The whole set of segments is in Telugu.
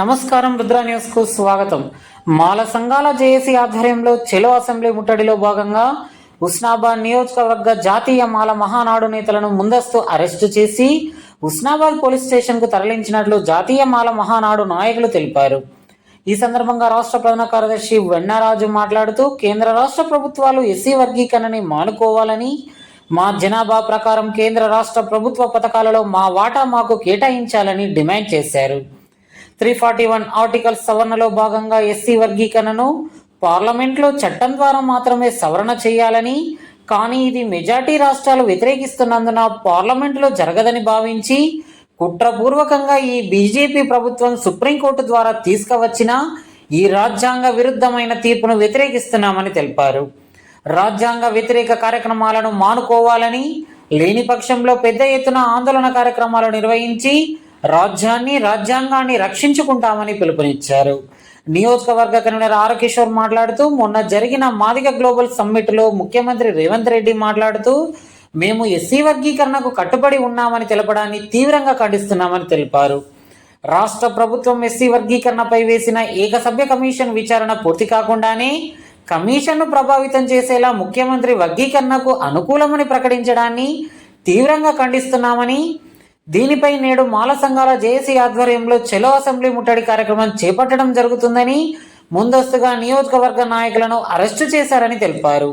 నమస్కారం రుద్ర న్యూస్కు స్వాగతం. మాల సంఘాల జేఏసీ ఆధ్వర్యంలో చెలో అసెంబ్లీ ముట్టడిలో భాగంగా ఉస్నాబాద్ నియోజకవర్గ జాతీయ మాల మహానాడు నేతలను ముందస్తు అరెస్టు చేసి ఉస్నాబాద్ పోలీస్ స్టేషన్కు తరలించినట్లు జాతీయ మాల మహానాడు నాయకులు తెలిపారు. ఈ సందర్భంగా రాష్ట్ర ప్రధాన కార్యదర్శి వెన్నరాజు మాట్లాడుతూ కేంద్ర రాష్ట్ర ప్రభుత్వాలు ఎస్సీ వర్గీకరణని మానుకోవాలని మా జనాభా ప్రకారం కేంద్ర రాష్ట్ర ప్రభుత్వ పథకాలలో మా వాటా మాకు కేటాయించాలని డిమాండ్ చేశారు. త్రీ ఫార్టీ వన్ ఆర్టికల్ సవరణలో భాగంగా ఎస్సీ వర్గీకరణను పార్లమెంట్లో చట్టం ద్వారా మాత్రమే సవరణ చేయాలని కానీ ఇది మెజార్టీ రాష్ట్రాలు వ్యతిరేకిస్తున్నందున పార్లమెంటులో జరగదని భావించి కుట్రపూర్వకంగా ఈ బీజేపీ ప్రభుత్వం సుప్రీంకోర్టు ద్వారా తీసుకువచ్చిన ఈ రాజ్యాంగ విరుద్ధమైన తీర్పును వ్యతిరేకిస్తున్నామని తెలిపారు. రాజ్యాంగ వ్యతిరేక కార్యక్రమాలను మానుకోవాలని లేని పక్షంలో పెద్ద ఎత్తున ఆందోళన కార్యక్రమాలు నిర్వహించి రాజ్యాన్ని రాజ్యాంగాన్ని రక్షించుకుంటామని పిలుపునిచ్చారు. నియోజకవర్గ కన్వీనర్ ఆర్ కిషోర్ మాట్లాడుతూ మొన్న జరిగిన మాదిగ గ్లోబల్ సమ్మిట్లో ముఖ్యమంత్రి రేవంత్ రెడ్డి మాట్లాడుతూ మేము ఎస్సీ వర్గీకరణకు కట్టుబడి ఉన్నామని తెలపడాన్ని తీవ్రంగా ఖండిస్తున్నామని తెలిపారు. రాష్ట్ర ప్రభుత్వం ఎస్సీ వర్గీకరణపై వేసిన ఏకసభ్య కమిషన్ విచారణ పూర్తి కాకుండానే కమిషన్ను ప్రభావితం చేసేలా ముఖ్యమంత్రి వర్గీకరణకు అనుకూలమని ప్రకటించడాన్ని తీవ్రంగా ఖండిస్తున్నామని దీనిపై నేడు మాల సంఘాల జేఏసీ ఆధ్వర్యంలో చెలో అసెంబ్లీ ముట్టడి కార్యక్రమం చేపట్టడం జరుగుతుందని ముందస్తుగా నియోజకవర్గ నాయకులను అరెస్టు చేశారని తెలిపారు.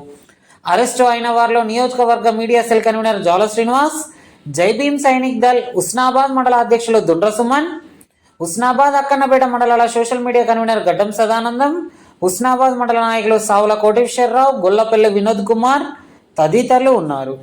అరెస్టు అయిన వారిలో నియోజకవర్గ మీడియా సెల్ కన్వీనర్ జాల శ్రీనివాస్ జైభీం సైనిక్ దల్ ఉస్నాబాద్ మండల అధ్యక్షులు దుండ్ర సుమన్ ఉస్నాబాద్ అక్కన్నపేట మండలాల సోషల్ మీడియా కన్వీనర్ గడ్డం సదానందం ఉస్నాబాద్ మండల నాయకులు సావుల కోటేశ్వరరావు గొల్లపల్లి వినోద్ కుమార్ తదితరులు ఉన్నారు.